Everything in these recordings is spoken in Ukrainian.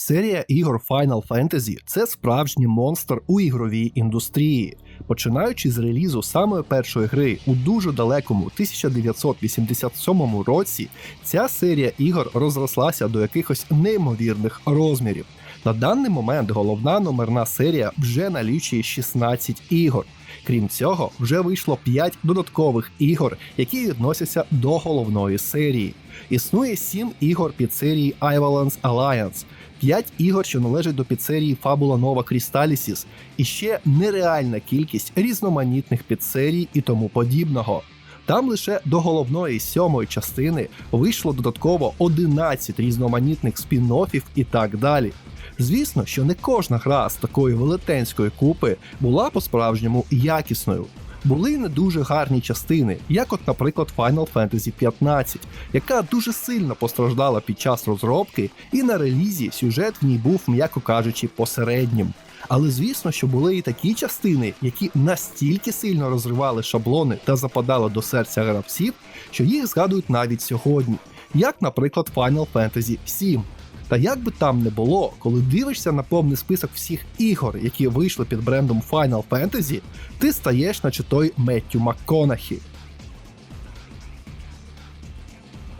Серія ігор Final Fantasy це справжній монстр у ігровій індустрії. Починаючи з релізу самої першої гри у дуже далекому 1987 році, ця серія ігор розрослася до якихось неймовірних розмірів. На даний момент головна номерна серія вже налічує 16 ігор. Крім цього, вже вийшло 5 додаткових ігор, які відносяться до головної серії. Існує 7 ігор під серії Ivalance Alliance, 5 ігор, що належать до підсерії Fabula Nova Crystallisis, і ще нереальна кількість різноманітних підсерій і тому подібного. Там лише до головної сьомої частини вийшло додатково 11 різноманітних спін-оффів і так далі. Звісно, що не кожна гра з такої велетенської купи була по-справжньому якісною. Були не дуже гарні частини, як от, наприклад, Final Fantasy 15, яка дуже сильно постраждала під час розробки, і на релізі сюжет в ній був, м'яко кажучи, посереднім. Але звісно, що були і такі частини, які настільки сильно розривали шаблони та западали до серця гравців, що їх згадують навіть сьогодні, як, наприклад, Final Fantasy 7. Та як би там не було, коли дивишся на повний список всіх ігор, які вийшли під брендом Final Fantasy, ти стаєш наче той Меттю МакКонахі.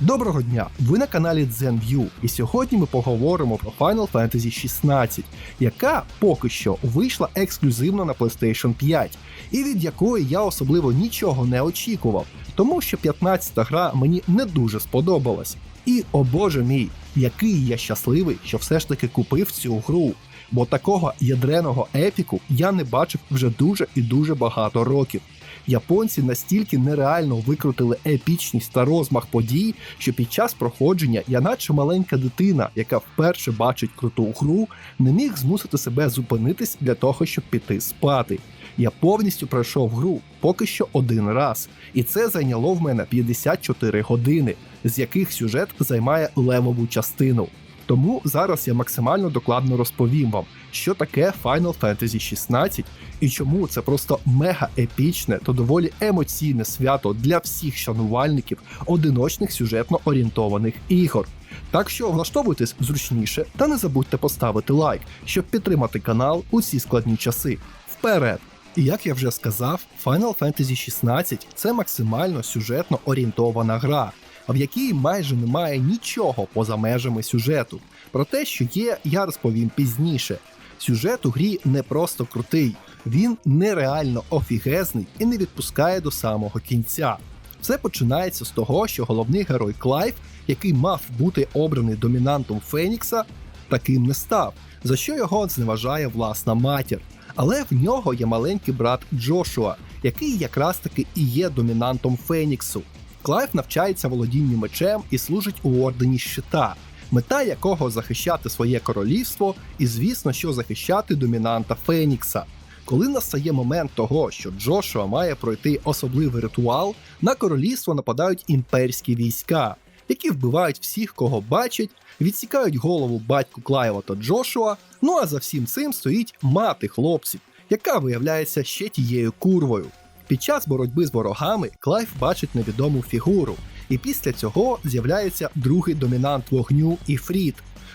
Доброго дня! Ви на каналі ZenView, і сьогодні ми поговоримо про Final Fantasy 16, яка поки що вийшла ексклюзивно на PlayStation 5, і від якої я особливо нічого не очікував, тому що 15-та гра мені не дуже сподобалась. І о боже мій, який я щасливий, що все ж таки купив цю гру. Бо такого ядреного епіку я не бачив вже дуже і дуже багато років. Японці настільки нереально викрутили епічність та розмах подій, що під час проходження я, наче маленька дитина, яка вперше бачить круту гру, не міг змусити себе зупинитись для того, щоб піти спати. Я повністю пройшов гру поки що один раз, і це зайняло в мене 54 години, з яких сюжет займає левову частину. Тому зараз я максимально докладно розповім вам, що таке Final Fantasy 16 і чому це просто мега епічне та доволі емоційне свято для всіх шанувальників одиночних сюжетно орієнтованих ігор. Так що влаштовуйтесь зручніше та не забудьте поставити лайк, щоб підтримати канал у ці складні часи. Вперед! І як я вже сказав, Final Fantasy 16 це максимально сюжетно орієнтована гра, в якій майже немає нічого поза межами сюжету. Про те, що є, я розповім пізніше. Сюжет у грі не просто крутий, він нереально офігезний і не відпускає до самого кінця. Все починається з того, що головний герой Клайв, який мав бути обраний домінантом Фенікса, таким не став, за що його зневажає власна матір. Але в нього є маленький брат Джошуа, який якраз таки і є домінантом Феніксу. Клайв навчається володінню мечем і служить у ордені щита, мета якого захищати своє королівство, і, звісно, що захищати домінанта Фенікса. Коли настає момент того, що Джошуа має пройти особливий ритуал, на королівство нападають імперські війська, які вбивають всіх, кого бачать, відсікають голову батьку Клайва та Джошуа. Ну а за всім цим стоїть мати хлопців, яка виявляється ще тією курвою. Під час боротьби з ворогами Клайв бачить невідому фігуру, і після цього з'являється другий домінант вогню Іфріт.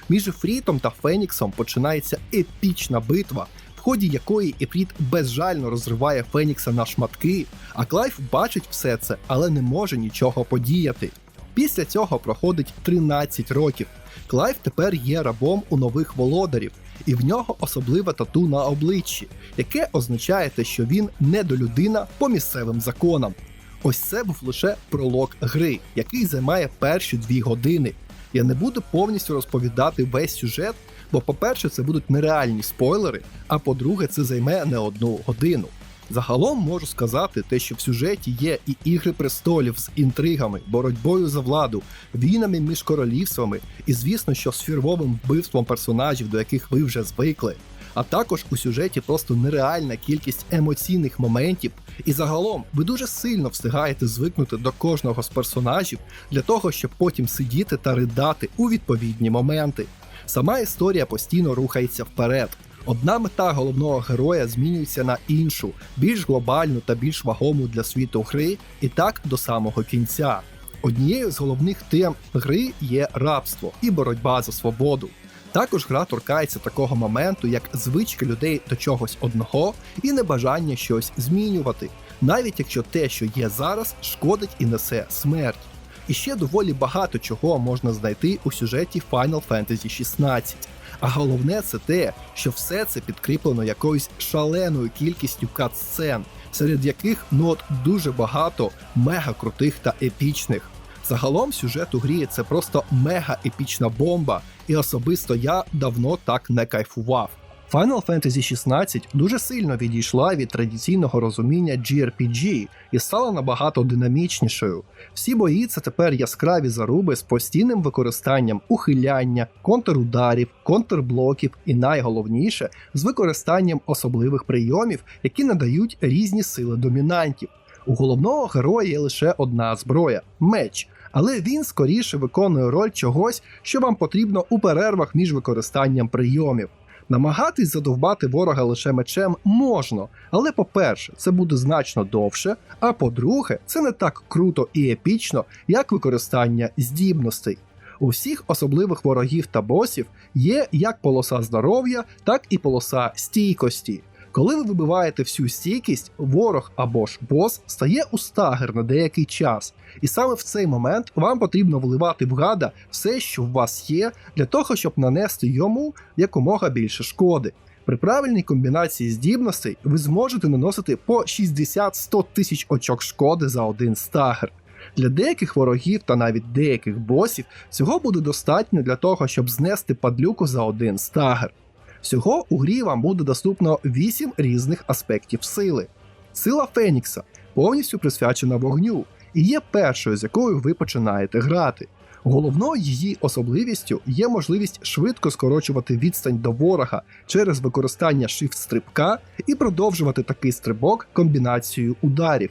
Між Ефрітом та Феніксом починається епічна битва, в ході якої Ефріт безжально розриває Фенікса на шматки, а Клайв бачить все це, але не може нічого подіяти. Після цього проходить 13 років. Клайв тепер є рабом у нових володарів, і в нього особливе тату на обличчі, яке означає те, що він недолюдина по місцевим законам. Ось це був лише пролог гри, який займає перші дві години. Я не буду повністю розповідати весь сюжет, бо, по-перше, це будуть нереальні спойлери, а по-друге, це займе не одну годину. Загалом можу сказати те, що в сюжеті є і ігри престолів з інтригами, боротьбою за владу, війнами між королівствами, і звісно, що з фірвовим вбивством персонажів, до яких ви вже звикли. А також у сюжеті просто нереальна кількість емоційних моментів, і загалом ви дуже сильно встигаєте звикнути до кожного з персонажів для того, щоб потім сидіти та ридати у відповідні моменти. Сама історія постійно рухається вперед. Одна мета головного героя змінюється на іншу, більш глобальну та більш вагому для світу гри, і так до самого кінця. Однією з головних тем гри є рабство і боротьба за свободу. Також гра торкається такого моменту, як звички людей до чогось одного і небажання щось змінювати, навіть якщо те, що є зараз, шкодить і несе смерть. І ще доволі багато чого можна знайти у сюжеті Final Fantasy 16. А головне це те, що все це підкріплено якоюсь шаленою кількістю кат-сцен, серед яких ну от дуже багато мега крутих та епічних. Загалом сюжет у грі це просто мега епічна бомба, і особисто я давно так не кайфував. Final Fantasy 16 дуже сильно відійшла від традиційного розуміння GRPG і стала набагато динамічнішою. Всі бої це тепер яскраві заруби з постійним використанням ухиляння, контрударів, контрблоків і найголовніше з використанням особливих прийомів, які надають різні сили домінантів. У головного героя є лише одна зброя меч, але він скоріше виконує роль чогось, що вам потрібно у перервах між використанням прийомів. Намагатись задовбати ворога лише мечем можна, але по-перше, це буде значно довше. А по-друге, це не так круто і епічно, як використання здібностей. У всіх особливих ворогів та босів є як полоса здоров'я, так і полоса стійкості. Коли ви вибиваєте всю стійкість, ворог або ж бос стає у стагер на деякий час, і саме в цей момент вам потрібно вливати в гада все, що в вас є, для того, щоб нанести йому якомога більше шкоди. При правильній комбінації здібностей ви зможете наносити по 60-100 тисяч очок шкоди за один стагер. Для деяких ворогів та навіть деяких босів цього буде достатньо для того, щоб знести падлюку за один стагер. Всього у грі вам буде доступно 8 різних аспектів сили. Сила Фенікса повністю присвячена вогню і є першою, з якою ви починаєте грати. Головною її особливістю є можливість швидко скорочувати відстань до ворога через використання shift-стрибка і продовжувати такий стрибок комбінацією ударів.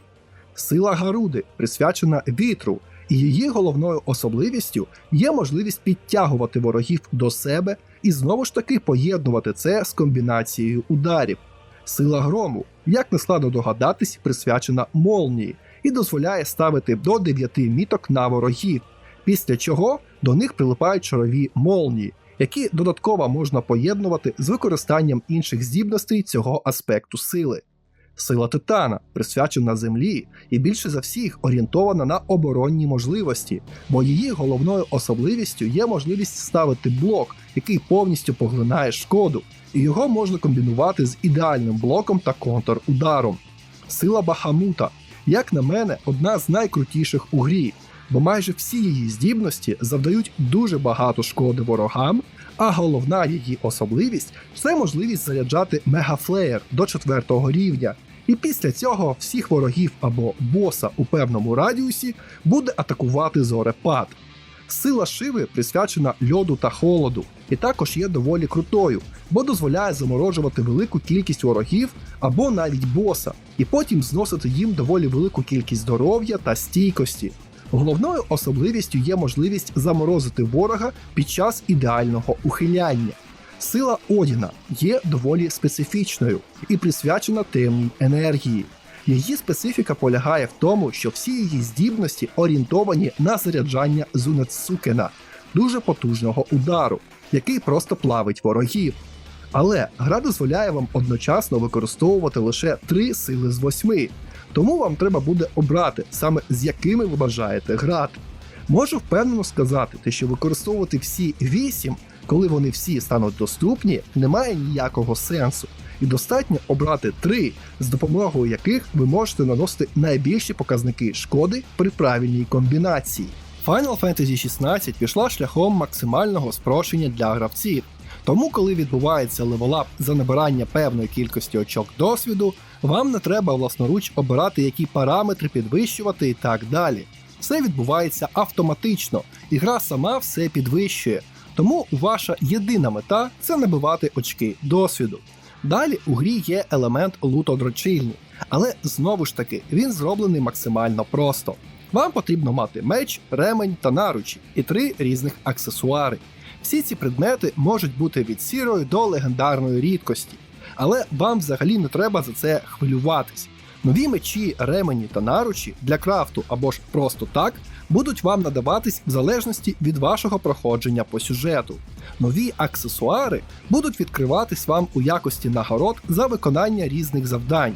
Сила Гаруди присвячена вітру, і її головною особливістю є можливість підтягувати ворогів до себе і знову ж таки поєднувати це з комбінацією ударів. Сила грому, як не складно догадатись, присвячена молнії і дозволяє ставити до 9 міток на ворогів, після чого до них прилипають чарові молнії, які додатково можна поєднувати з використанням інших здібностей цього аспекту сили. Сила Титана присвячена землі і більше за всіх орієнтована на оборонні можливості, бо її головною особливістю є можливість ставити блок, який повністю поглинає шкоду, і його можна комбінувати з ідеальним блоком та контрударом. Сила Бахамута, як на мене, одна з найкрутіших у грі, бо майже всі її здібності завдають дуже багато шкоди ворогам. А головна її особливість це можливість заряджати мегафлеєр до 4 рівня. І після цього всіх ворогів або боса у певному радіусі буде атакувати зорепад. Сила Шиви присвячена льоду та холоду, і також є доволі крутою, бо дозволяє заморожувати велику кількість ворогів або навіть боса, і потім зносити їм доволі велику кількість здоров'я та стійкості. Головною особливістю є можливість заморозити ворога під час ідеального ухиляння. Сила Одіна є доволі специфічною і присвячена темній енергії. Її специфіка полягає в тому, що всі її здібності орієнтовані на заряджання Зунецукена, дуже потужного удару, який просто плавить ворогів. Але гра дозволяє вам одночасно використовувати лише три сили з восьми, тому вам треба буде обрати саме з якими ви бажаєте грати. Можу впевнено сказати, що використовувати всі вісім, коли вони всі стануть доступні, немає ніякого сенсу. І достатньо обрати три, з допомогою яких ви можете наносити найбільші показники шкоди при правильній комбінації. Final Fantasy 16 пішла шляхом максимального спрощення для гравців. Тому, коли відбувається левелап за набирання певної кількості очок досвіду, вам не треба власноруч обирати, які параметри підвищувати і так далі. Все відбувається автоматично, і гра сама все підвищує. Тому ваша єдина мета це набивати очки досвіду. Далі у грі є елемент лутодрочильні, але знову ж таки він зроблений максимально просто. Вам потрібно мати меч, ремень та наручі і три різних аксесуари. Всі ці предмети можуть бути від сірої до легендарної рідкості, але вам взагалі не треба за це хвилюватись. Нові мечі, ремені та наручі для крафту або ж просто так будуть вам надаватись в залежності від вашого проходження по сюжету. Нові аксесуари будуть відкриватись вам у якості нагород за виконання різних завдань.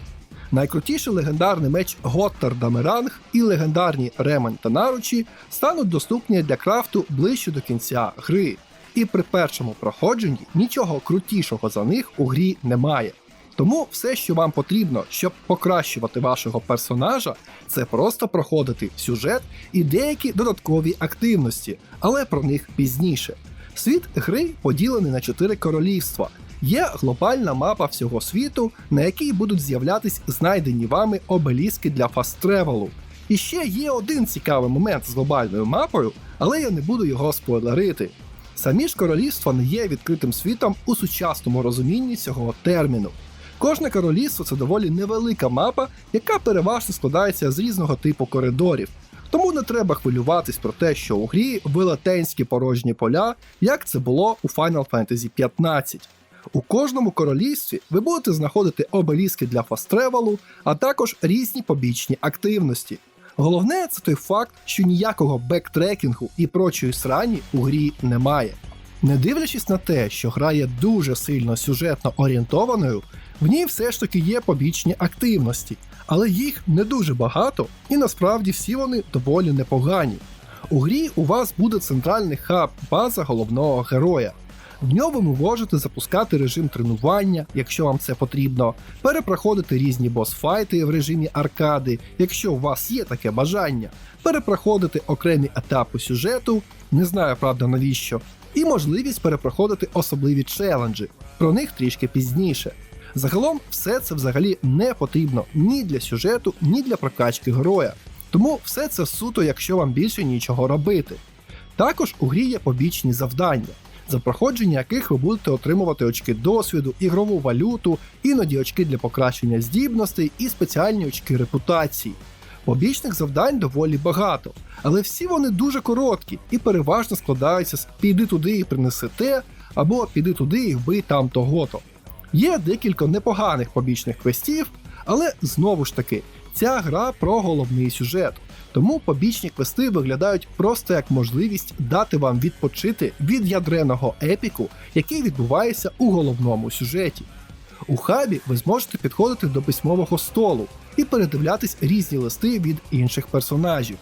Найкрутіший легендарний меч Готтер Дамеранг і легендарні ремень та наручі стануть доступні для крафту ближче до кінця гри. І при першому проходженні нічого крутішого за них у грі немає. Тому все, що вам потрібно, щоб покращувати вашого персонажа, це просто проходити сюжет і деякі додаткові активності, але про них пізніше. Світ гри поділений на чотири королівства. Є глобальна мапа всього світу, на якій будуть з'являтись знайдені вами обеліски для фаст-тревелу. І ще є один цікавий момент з глобальною мапою, але я не буду його спойлерити. Самі ж королівства не є відкритим світом у сучасному розумінні цього терміну. Кожне королівство це доволі невелика мапа, яка переважно складається з різного типу коридорів. Тому не треба хвилюватись про те, що у грі велетенські порожні поля, як це було у Final Fantasy 15. У кожному королівстві ви будете знаходити обеліски для фастревелу, а також різні побічні активності. Головне це той факт, що ніякого бектрекінгу і прочої срані у грі немає. Не дивлячись на те, що гра є дуже сильно сюжетно орієнтованою, в ній все ж таки є побічні активності, але їх не дуже багато, і насправді всі вони доволі непогані. У грі у вас буде центральний хаб, база головного героя. В ньому ви можете запускати режим тренування, якщо вам це потрібно, перепроходити різні босфайти в режимі аркади, якщо у вас є таке бажання, перепроходити окремі етапи сюжету, не знаю правда навіщо, і можливість перепроходити особливі челенджі, про них трішки пізніше. Загалом, все це взагалі не потрібно ні для сюжету, ні для прокачки героя. Тому все це суто, якщо вам більше нічого робити. Також у грі є побічні завдання, за проходження яких ви будете отримувати очки досвіду, ігрову валюту, іноді очки для покращення здібностей і спеціальні очки репутації. Побічних завдань доволі багато, але всі вони дуже короткі і переважно складаються з піди туди і принеси те, або піди туди і вбий там того-то. Є декілька непоганих побічних квестів, але знову ж таки, ця гра про головний сюжет. Тому побічні квести виглядають просто як можливість дати вам відпочити від ядреного епіку, який відбувається у головному сюжеті. У хабі ви зможете підходити до письмового столу і передивлятись різні листи від інших персонажів.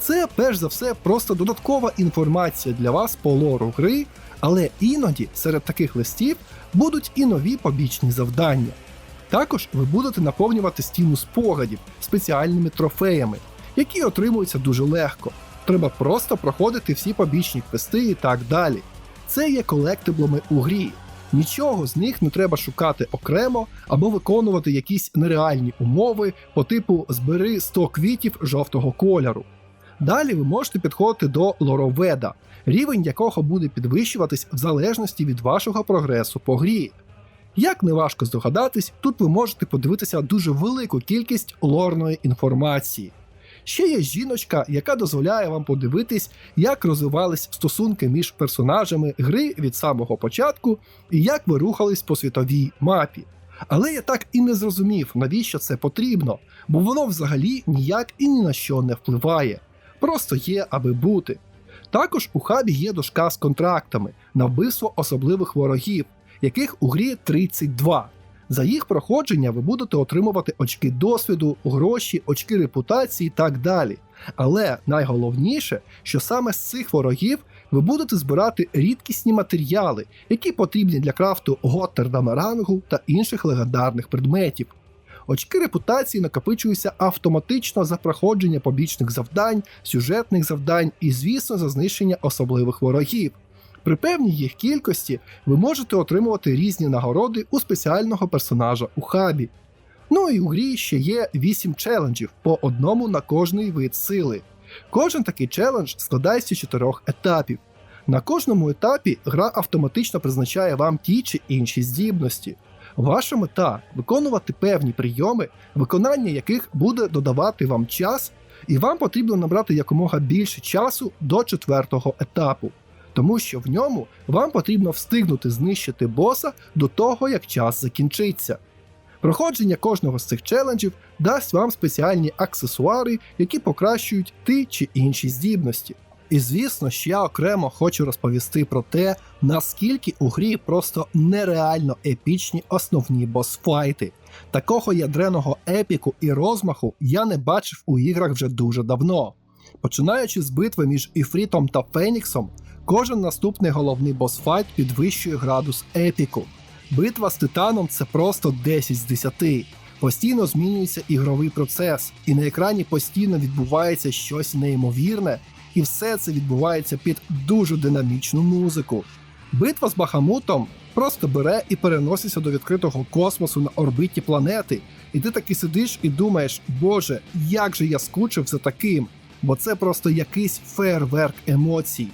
Це перш за все просто додаткова інформація для вас по лору гри, але іноді серед таких листів будуть і нові побічні завдання. Також ви будете наповнювати стіну спогадів спеціальними трофеями, які отримуються дуже легко. Треба просто проходити всі побічні квести і так далі. Це є колектиблами у грі. Нічого з них не треба шукати окремо або виконувати якісь нереальні умови по типу збери 100 квітів жовтого кольору. Далі ви можете підходити до лороведа, рівень якого буде підвищуватись в залежності від вашого прогресу по грі. Як не важко здогадатись, тут ви можете подивитися дуже велику кількість лорної інформації. Ще є жіночка, яка дозволяє вам подивитись, як розвивались стосунки між персонажами гри від самого початку і як ви рухались по світовій мапі. Але я так і не зрозумів, навіщо це потрібно, бо воно взагалі ніяк і ні на що не впливає. Просто є, аби бути. Також у хабі є дошка з контрактами на вбивство особливих ворогів, яких у грі 32. За їх проходження ви будете отримувати очки досвіду, гроші, очки репутації і так далі. Але найголовніше, що саме з цих ворогів ви будете збирати рідкісні матеріали, які потрібні для крафту Готтердама рангу та інших легендарних предметів. Очки репутації накопичуються автоматично за проходження побічних завдань, сюжетних завдань і, звісно, за знищення особливих ворогів. При певній їх кількості ви можете отримувати різні нагороди у спеціального персонажа у хабі. Ну і у грі ще є 8 челенджів по одному на кожний вид сили. Кожен такий челендж складається з 4 етапів. На кожному етапі гра автоматично призначає вам ті чи інші здібності. Ваша мета виконувати певні прийоми, виконання яких буде додавати вам час, і вам потрібно набрати якомога більше часу до четвертого етапу тому що в ньому вам потрібно встигнути знищити боса до того, як час закінчиться. Проходження кожного з цих челенджів дасть вам спеціальні аксесуари, які покращують ті чи інші здібності. І звісно ж, я окремо хочу розповісти про те, наскільки у грі просто нереально епічні основні босфайти. Такого ядреного епіку і розмаху я не бачив у іграх вже дуже давно. Починаючи з битви між Іфрітом та Феніксом, кожен наступний головний босфайт підвищує градус епіку. Битва з Титаном це просто 10 з 10. Постійно змінюється ігровий процес, і на екрані постійно відбувається щось неймовірне, і все це відбувається під дуже динамічну музику. Битва з Бахамутом просто бере і переноситься до відкритого космосу на орбиті планети, і ти таки сидиш і думаєш, Боже, як же я скучив за таким, бо це просто якийсь фейерверк емоцій.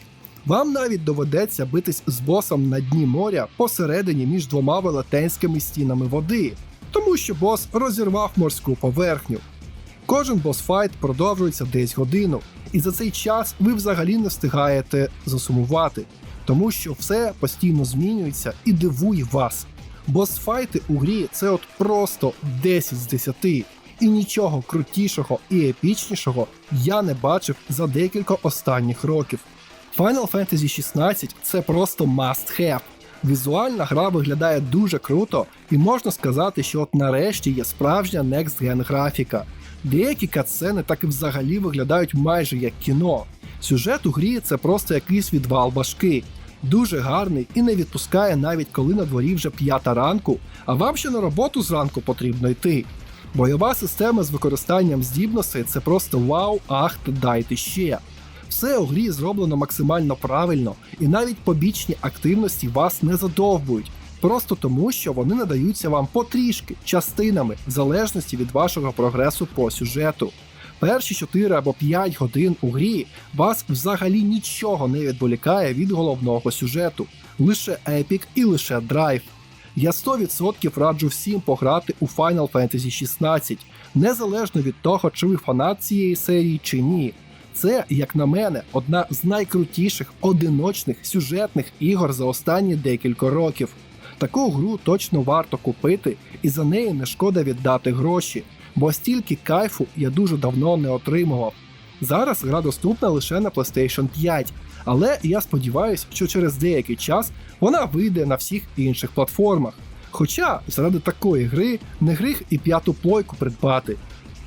Вам навіть доведеться битись з босом на дні моря посередині між двома велетенськими стінами води, тому що бос розірвав морську поверхню. Кожен босфайт продовжується десь годину, і за цей час ви взагалі не встигаєте засумувати, тому що все постійно змінюється і дивує вас. Босфайти у грі це от просто 10 з 10, і нічого крутішого і епічнішого я не бачив за декілька останніх років. Final Fantasy 16 це просто must have. Візуальна гра виглядає дуже круто, і можна сказати, що от нарешті є справжня Next Gen графіка. Деякі катсцени так і взагалі виглядають майже як кіно. Сюжет у грі це просто якийсь відвал башки. Дуже гарний і не відпускає навіть коли на дворі вже п'ята ранку, а вам ще на роботу зранку потрібно йти. Бойова система з використанням здібностей це просто вау, ах дайте ще. Все у грі зроблено максимально правильно, і навіть побічні активності вас не задовбують, просто тому, що вони надаються вам потрішки, частинами, в залежності від вашого прогресу по сюжету. Перші 4 або 5 годин у грі вас взагалі нічого не відволікає від головного сюжету, лише епік і лише драйв. Я 100% раджу всім пограти у Final Fantasy 16, незалежно від того, чи ви фанат цієї серії чи ні. Це, як на мене, одна з найкрутіших одиночних сюжетних ігор за останні декілька років. Таку гру точно варто купити, і за неї не шкода віддати гроші, бо стільки кайфу я дуже давно не отримував. Зараз гра доступна лише на PlayStation 5, але я сподіваюся, що через деякий час вона вийде на всіх інших платформах. Хоча заради такої гри не гріх і п'яту плойку придбати.